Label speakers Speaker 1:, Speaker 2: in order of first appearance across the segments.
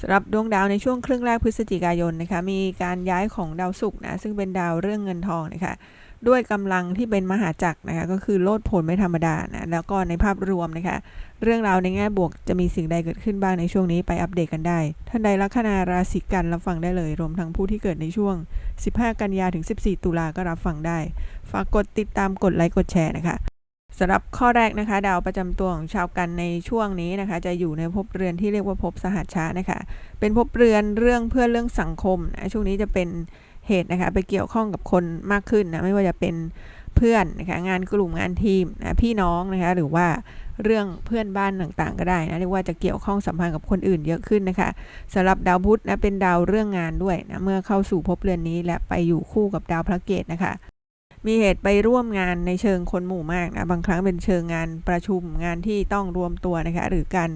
Speaker 1: สำหรับดวงดาวในช่วงครึ่งแรกพฤศจิกายนนะคะมีการย้ายของดาวศุกร์นะซึ่งเป็นดาวเรื่องเงินทองนะคะด้วยกำลังที่เป็นมหาจักรนะคะก็คือโลดผนไม่ธรรมดานะแล้วก็ในภาพรวมนะคะเรื่องราวในแง่บวกจะมีสิ่งใดเกิดขึ้นบ้างในช่วงนี้ไปอัปเดตกันได้ ท่านใดลัคนาราศีกันรับฟังได้เลย รวมทั้งผู้ที่เกิดในช่วง 15 กันยาถึง 14 ตุลาก็รับฟังได้ ฝากกดติดตามกดไลค์กดแชร์นะคะ สำหรับข้อแรกนะคะ ดาวประจำตัวของชาวกันในช่วงนี้นะคะ จะอยู่ในภพเรือนที่เรียกว่าภพสหัชชะนะคะ เป็นภพเรือนเรื่องเพื่อเรื่องสังคมนะช่วงนี้จะเป็นเหตุนะคะ ไปเกี่ยวข้องกับคนมากขึ้นนะไม่ว่าจะเป็นเพื่อนนะคะงานกลุ่มงานทีมนะพี่น้องนะคะหรือว่าเรื่องเพื่อนบ้านต่างๆ ก็ได้นะเรียกว่าจะเกี่ยวข้องสัมพันธ์กับคนอื่นเยอะขึ้นนะคะสำหรับดาวพุธนะเป็นดาวเรื่องงานด้วยนะเมื่อเข้าสู่ภพเรือนนี้และไปอยู่คู่กับดาวพระเกตนะคะ มีเหตุไปร่วมงานในเชิงคนหมู่มากนะบางครั้งเป็นเชิงงานประชุมงานที่ต้องรวมตัวนะคะหรือการ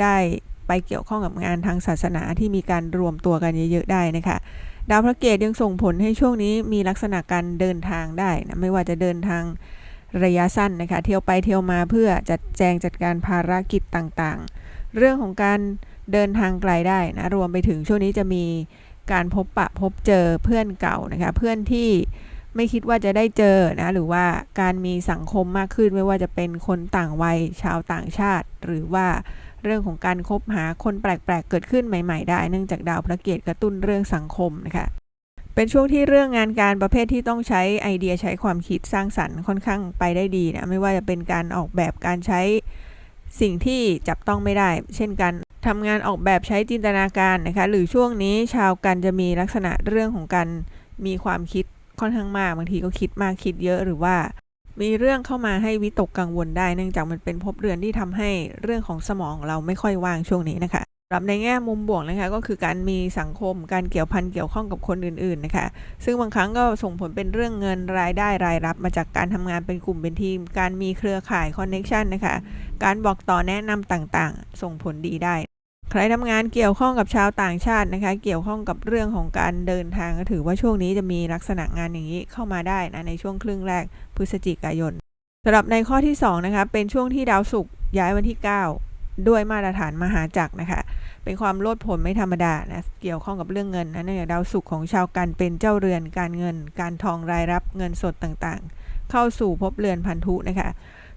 Speaker 1: ได้ไปเกี่ยวข้องกับงานทางศาสนาที่มีการรวมตัวกันเยอะๆได้นะคะดาวพระเกตยังส่งผลให้ช่วงนี้มีลักษณะการเดินทางได้นะไม่ว่าจะเดินทางระยะสั้นนะคะเที่ยวไปเที่ยวมาเพื่อจัดแจงจัดการภารกิจต่างๆ เรื่องของการเดินทางไกลได้นะรวมไปถึงช่วงนี้จะมีการพบปะพบเจอเพื่อนเก่านะคะเพื่อนที่ ไม่คิดว่าจะได้เจอนะหรือว่าการมีสังคมมากขึ้นไม่ว่าจะเป็นคนต่างวัยชาวต่างชาติ หรือว่าเรื่องของการคบหาคนแปลกๆ เกิดขึ้นใหม่ๆ ได้เนื่องจากดาวพระเกตกระตุ้นเรื่องสังคมนะคะเป็นช่วงที่เรื่องงานการประเภทที่ต้องใช้ไอเดียใช้ความคิดสร้างสรรค์ค่อนข้างไปได้ดีนะไม่ว่าจะเป็นการออกแบบการใช้สิ่งที่จับต้องไม่ได้ เช่นการทำงานออกแบบใช้จินตนาการนะคะหรือช่วงนี้ชาวกันจะมีลักษณะเรื่องของการมีความคิด ค่อนข้างมากบางทีก็คิดมากคิดเยอะหรือว่า มีเรื่องเข้ามาให้วิตกกังวลได้ เนื่องจากมันเป็นภพเรือนที่ทำให้เรื่องของสมองเราไม่ค่อยว่างช่วงนี้นะคะสำหรับในแง่มุมบวกนะคะก็คือการมีสังคมการเกี่ยวพันเกี่ยวข้องกับคนอื่นๆนะคะซึ่งบางครั้งก็ส่งผลเป็นเรื่องเงินรายได้รายรับ มาจากการทำงานเป็นกลุ่มเป็นทีม การมีเครือข่ายคอนเน็ชันนะคะการบอกต่อแนะนำต่างๆ ส่งผลดีได้ ใครทำงานเกี่ยวข้องกับชาวต่างชาตินะคะ เกี่ยวข้องกับเรื่องของการเดินทางก็ถือว่าช่วงนี้จะมีลักษณะงานอย่างนี้เข้ามาได้นะในช่วงครึ่งแรกพฤศจิกายนสำหรับในข้อที่2นะคะเป็นช่วงที่ดาวศุกร์ย้ายวันที่ 9 ด้วยมาตรฐานมหาจักรนะคะ เป็นความโลดผนไม่ธรรมดานะเกี่ยวข้องกับเรื่องเงินนะเนื่องจากดาวศุกร์ของชาวกันเป็นเจ้าเรือนการเงิน การทองรายรับเงินสดต่างๆ เข้าสู่ภพเรือนพันธุนะคะ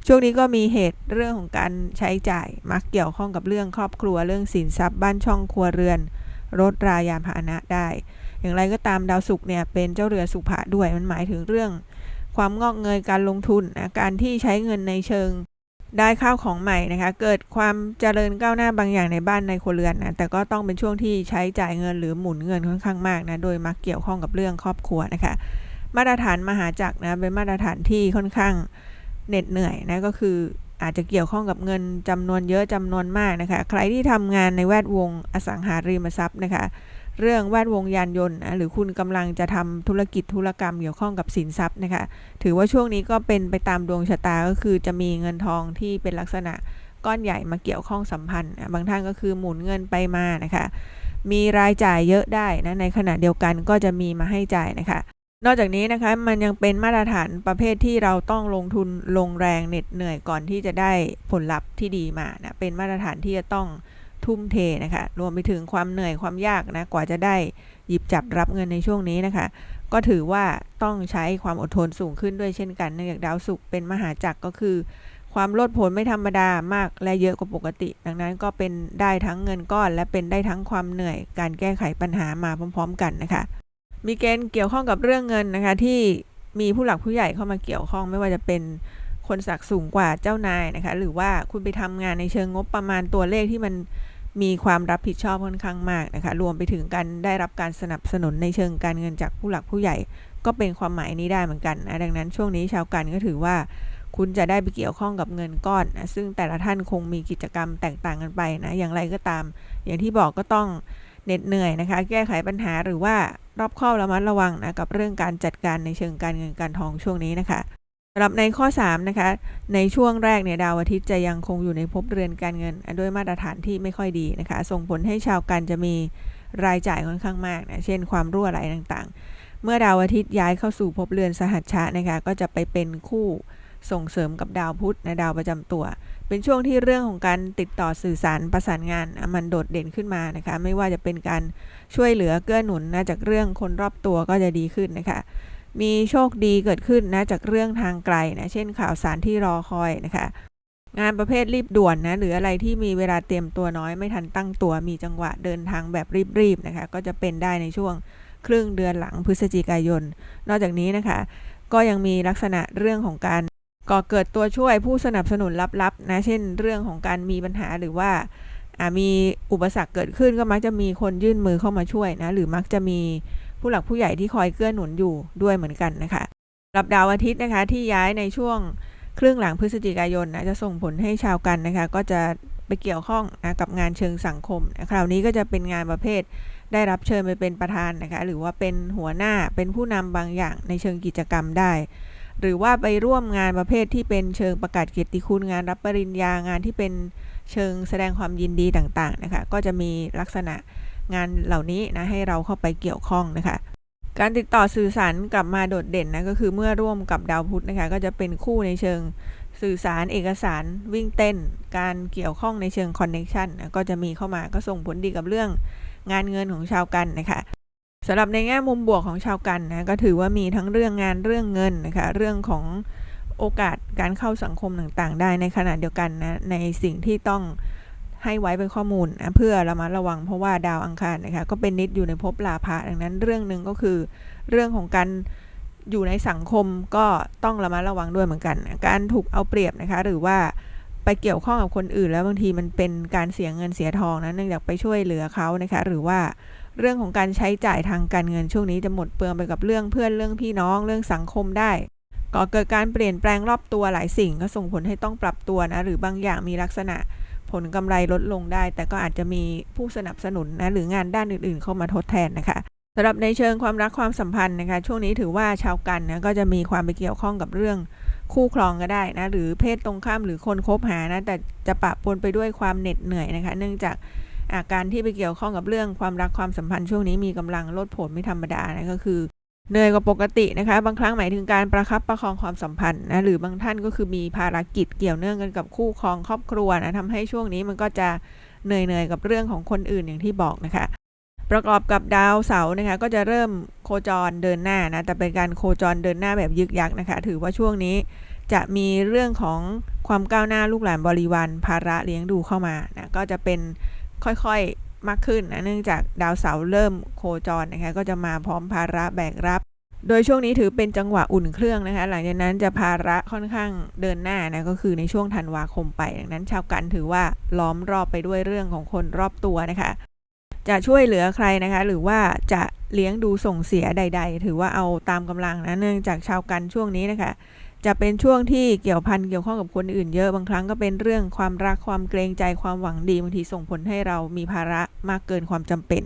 Speaker 1: ช่วงนี้ก็มีเหตุเรื่องของการใช้จ่ายมักเกี่ยวข้องกับเรื่องครอบครัวเรื่องสินทรัพย์บ้านช่องครัวเรือน รถรายานพาหนะได้ อย่างไรก็ตามดาวศุกร์เนี่ยเป็นเจ้าเรือสุภะด้วยมันหมายถึงเรื่อง ความงอกเงยการลงทุนนะการที่ใช้เงินในเชิงได้ข้าวของใหม่นะคะ เกิดความเจริญก้าวหน้าบางอย่างในบ้านในครัวเรือนนะแต่ก็ต้องเป็นช่วงที่ใช้จ่ายเงินหรือหมุนเงินค่อนข้างมากนะโดยมักเกี่ยวข้องกับเรื่องครอบครัวนะคะ มาตรฐานมหาจักรนะเป็นมาตรฐานที่ค่อนข้าง เหน็ดเหนื่อยนะก็คืออาจจะเกี่ยวข้องกับเงินจำนวนเยอะจำนวนมากนะคะ ใครที่ทำงานในแวดวงอสังหาริมทรัพย์นะคะ เรื่องแวดวงยานยนต์นะหรือคุณกำลังจะทำธุรกิจธุรกรรมเกี่ยวข้องกับสินทรัพย์นะคะ ถือว่าช่วงนี้ก็เป็นไปตามดวงชะตาก็คือจะมีเงินทองที่เป็นลักษณะก้อนใหญ่มาเกี่ยวข้องสัมพันธ์ บางท่านก็คือหมุนเงินไปมานะคะ มีรายจ่ายเยอะได้นะในขณะเดียวกันก็จะมีมาให้จ่ายนะคะ นอกจากนี้นะคะมันยังเป็นมาตรฐานประเภทที่เราต้องลงทุนลงแรงเหน็ดเหนื่อยก่อนที่จะได้ผลลัพธ์ที่ดีมานะเป็นมาตรฐานที่จะต้องทุ่มเทนะคะรวมไปถึงความเหนื่อยความยากนะกว่าจะได้หยิบจับรับเงินในช่วงนี้นะคะ ก็ถือว่าต้องใช้ความอดทนสูงขึ้นด้วยเช่นกันเนื่องจากดาวศุกร์เป็นมหาจักรก็คือ ความโลดโผนไม่ธรรมดามากและเยอะกว่าปกติ ดังนั้นก็เป็นได้ทั้งเงินก้อน และเป็นได้ทั้งความเหนื่อย การแก้ไขปัญหามาพร้อม ๆ กันนะคะ มีเกณฑ์เกี่ยวข้องกับเรื่องเงินนะคะ ที่มีผู้หลักผู้ใหญ่เข้ามาเกี่ยวข้องไม่ว่าจะเป็นคนศักดิ์สูงกว่าเจ้านายนะคะ หรือว่าคุณไปทำงานในเชิงงบประมาณตัวเลขที่มันมีความรับผิดชอบค่อนข้างมากนะคะ รวมไปถึงการได้รับการสนับสนุนในเชิงการเงินจากผู้หลักผู้ใหญ่ ก็เป็นความหมายนี้ได้เหมือนกันนะดังนั้นช่วงนี้ชาวกันก็ถือว่า คุณจะได้ไปเกี่ยวข้องกับเงินก้อนนะซึ่งแต่ละท่านคงมีกิจกรรมแตกต่างกันไปนะอย่างไรก็ตาม อย่างที่บอกก็ต้อง เหน็ดเหนื่อยนะคะ แก้ไขปัญหาหรือว่ารอบคอบระมัดระวังนะกับเรื่องการจัดการในเชิงการเงินการทองช่วงนี้นะคะสำหรับในข้อ3นะคะในช่วงแรกเนี่ยดาวอาทิตย์จะยังคงอยู่ในภพเรือนการเงิน ด้วยมาตรฐานที่ไม่ค่อยดีนะคะ ส่งผลให้ชาวกันจะมีรายจ่ายค่อนข้างมากนะเช่นความรั่วไหลต่างๆ เมื่อดาวอาทิตย์ย้ายเข้าสู่ภพเรือนสหัชชะนะคะก็จะไปเป็นคู่ส่งเสริมกับดาวพุธนะดาวประจำตัว เป็นช่วงที่เรื่องของการติดต่อสื่อสารประสานงานมันโดดเด่นขึ้นมานะคะ ไม่ว่าจะเป็นการช่วยเหลือเกื้อหนุนนะจากเรื่องคนรอบตัวก็จะดีขึ้นนะคะ มีโชคดีเกิดขึ้นนะจากเรื่องทางไกลนะเช่นข่าวสารที่รอคอยนะคะ งานประเภทรีบด่วนนะหรืออะไรที่มีเวลาเตรียมตัวน้อยไม่ทันตั้งตัว มีจังหวะเดินทางแบบรีบๆนะคะ ก็จะเป็นได้ในช่วงครึ่งเดือนหลังพฤศจิกายน นอกจากนี้นะคะ ก็ยังมีลักษณะเรื่องของการ ก่อเกิดตัวช่วยผู้สนับสนุนลับๆนะ เช่น เรื่องของการมีปัญหาหรือว่าามีอุปสรรคเกิดขึ้นก็มักจะมีคนยื่นมือเข้ามาช่วยนะ หรือมักจะมีผู้หลักผู้ใหญ่ที่คอยเกื้อหนุนอยู่ด้วยเหมือนกันนะคะรับดาวอาทิตย์นะคะที่ย้ายในช่วงครึ่งหลังพฤศจิกายนนะจะส่งผลให้ชาวกันนะคะ ก็จะไปเกี่ยวข้องนะกับงานเชิงสังคมนะคราวนี้ก็จะเป็นงานประเภทได้รับเชิญไปเป็นประธานนะคะ หรือว่าเป็นหัวหน้าเป็นผู้นำบางอย่างในเชิงกิจกรรมได้ หรือว่าไปร่วมงานประเภทที่เป็นเชิงประกาศเกียรติคุณงานรับปริญญางานที่เป็นเชิงแสดงความยินดีต่างๆนะคะก็จะมีลักษณะงานเหล่านี้นะให้เราเข้าไปเกี่ยวข้องนะคะ การติดต่อสื่อสารกลับมาโดดเด่นนะก็คือเมื่อร่วมกับดาวพุธนะคะก็จะเป็นคู่ในเชิงสื่อสารเอกสารวิ่งเต้น การเกี่ยวข้องในเชิงคอนเน็ชันก็จะมีเข้ามาก็ส่งผลดีกับเรื่องงานเงินของชาวกันนะคะ สำหรับในแง่มุมบวกของชาวกันนะก็ถือว่ามีทั้งเรื่องงานเรื่องเงินนะคะเรื่องของโอกาสการเข้าสังคมต่างๆ ได้ในขณะเดียวกันนะในสิ่งที่ต้องให้ไว้เป็นข้อมูลนะเพื่อระมัดระวังเพราะว่าดาวอังคารนะคะก็เป็นนิดอยู่ในภพลาภะดังนั้นเรื่องหนึ่งก็คือ เรื่องของการอยู่ในสังคมก็ต้องระมัดระวังด้วยเหมือนกันนะการถูกเอาเปรียบนะคะหรือว่า ไปเกี่ยวข้องกับคนอื่น แล้วบางทีมันเป็นการเสียเงินเสียทองนะเนื่องจากไปช่วยเหลือเขานะคะ หรือว่าเรื่องของการใช้จ่ายทางการเงินช่วงนี้จะหมดเปลืองไปกับเรื่องเพื่อนเรื่องพี่น้องเรื่องสังคมได้ก่อเกิดการเปลี่ยนแปลงรอบตัวหลายสิ่ง ก็ส่งผลให้ต้องปรับตัวนะหรือบางอย่างมีลักษณะผลกำไรลดลงได้ แต่ก็อาจจะมีผู้สนับสนุนนะหรืองานด้านอื่นๆ เข้ามาทดแทนนะคะสำหรับในเชิงความรักความสัมพันธ์นะคะ ช่วงนี้ถือว่าชาวกันนะก็จะมีความไปเกี่ยวข้องกับเรื่อง คู่ครองก็ได้นะ หรือเพศตรงข้ามหรือคนคบหานะ แต่จะปะปนไปด้วยความเหน็ดเหนื่อยนะคะ เนื่องจากอาการที่ไปเกี่ยวข้องกับเรื่องความรักความสัมพันธ์ช่วงนี้มีกำลังลดผลไม่ธรรมดานะก็คือเหนื่อยกว่าปกตินะคะ บางครั้งหมายถึงการประคับประคองความสัมพันธ์นะหรือบางท่านก็คือมีภารกิจเกี่ยวเนื่องกันกับคู่ครองครอบครัวนะทำให้ช่วงนี้มันก็จะเหนื่อยๆกับเรื่องของคนอื่นอย่างที่บอกนะคะ ประกอบกับดาวเสาร์นะคะก็จะเริ่มโคจรเดินหน้านะแต่เป็นการโคจรเดินหน้าแบบยึกยักนะคะ ถือว่าช่วงนี้จะมีเรื่องของความก้าวหน้าลูกหลานบริวารภาระเลี้ยงดูเข้ามานะก็จะเป็นค่อยๆมากขึ้นนะเนื่องจากดาวเสาร์เริ่มโคจรนะคะก็จะมาพร้อมภาระแบกรับ โดยช่วงนี้ถือเป็นจังหวะอุ่นเครื่องนะคะหลังจากนั้นจะภาระค่อนข้างเดินหน้านะก็คือในช่วงธันวาคมไป ดังนั้นชาวกันถือว่าล้อมรอบไปด้วยเรื่องของคนรอบตัวนะคะ จะช่วยเหลือใครนะคะ หรือว่าจะเลี้ยงดูส่งเสียใด ๆ ถือว่าเอาตามกำลังนะเนื่องจากชาวกันช่วงนี้นะคะ จะเป็นช่วงที่เกี่ยวพันเกี่ยวข้องกับคนอื่นเยอะบางครั้งก็เป็นเรื่องความรักความเกรงใจความหวังดีบางทีส่งผลให้เรามีภาระมากเกินความจำเป็น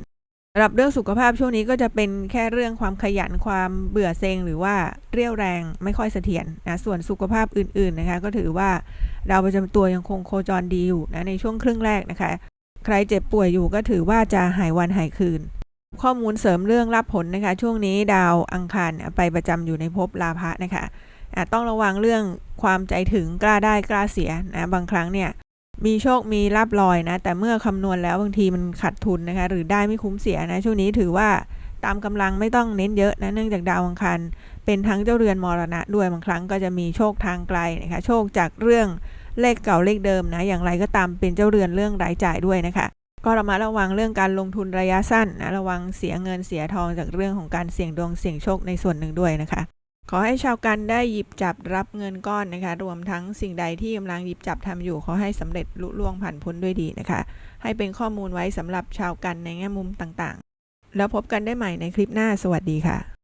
Speaker 1: สำหรับเรื่องสุขภาพช่วงนี้ก็จะเป็นแค่เรื่องความขยันความเบื่อเซ็งหรือว่าเรี่ยวแรงไม่ค่อยเสถียรนะส่วนสุขภาพอื่นๆนะคะ ก็ถือว่าดาวประจำตัวยังคงโคจรดีอยู่นะในช่วงครึ่งแรกนะคะ ใครเจ็บป่วยอยู่ก็ถือว่าจะหายวันหายคืน ข้อมูลเสริมเรื่องรับผลนะคะ ช่วงนี้ดาวอังคารไปประจำอยู่ในภพลาภะนะคะต้องระวังเรื่องความใจถึงกล้าได้กล้าเสียนะบางครั้งเนี่ยมีโชคมีลาบลอยนะ แต่เมื่อคำนวณแล้วบางทีมันขาดทุนนะคะ หรือได้ไม่คุ้มเสียนะช่วงนี้ถือว่าตามกำลังไม่ต้องเน้นเยอะนะเนื่องจากดาวอังคารเป็นทั้งเจ้าเรือนมรณะด้วยบางครั้งก็จะมีโชคทางไกลนะคะโชคจากเรื่อง เลขเก่าเลขเดิมนะ อย่างไรก็ตามเป็นเจ้าเรือนเรื่องรายจ่ายด้วยนะคะ ก็ระมัดระวังเรื่องการลงทุนระยะสั้นนะ ระวังเสียเงินเสียทองจากเรื่องของการเสี่ยงดวงเสี่ยงโชคในส่วนหนึ่งด้วยนะคะ ขอให้ชาวกันได้หยิบจับรับเงินก้อนนะคะ รวมทั้งสิ่งใดที่กำลังหยิบจับทำอยู่ขอให้สำเร็จลุล่วงผ่านพ้นด้วยดีนะคะ ให้เป็นข้อมูลไว้สำหรับชาวกันในแง่มุมต่างๆ แล้วพบกันได้ใหม่ในคลิปหน้า สวัสดีค่ะ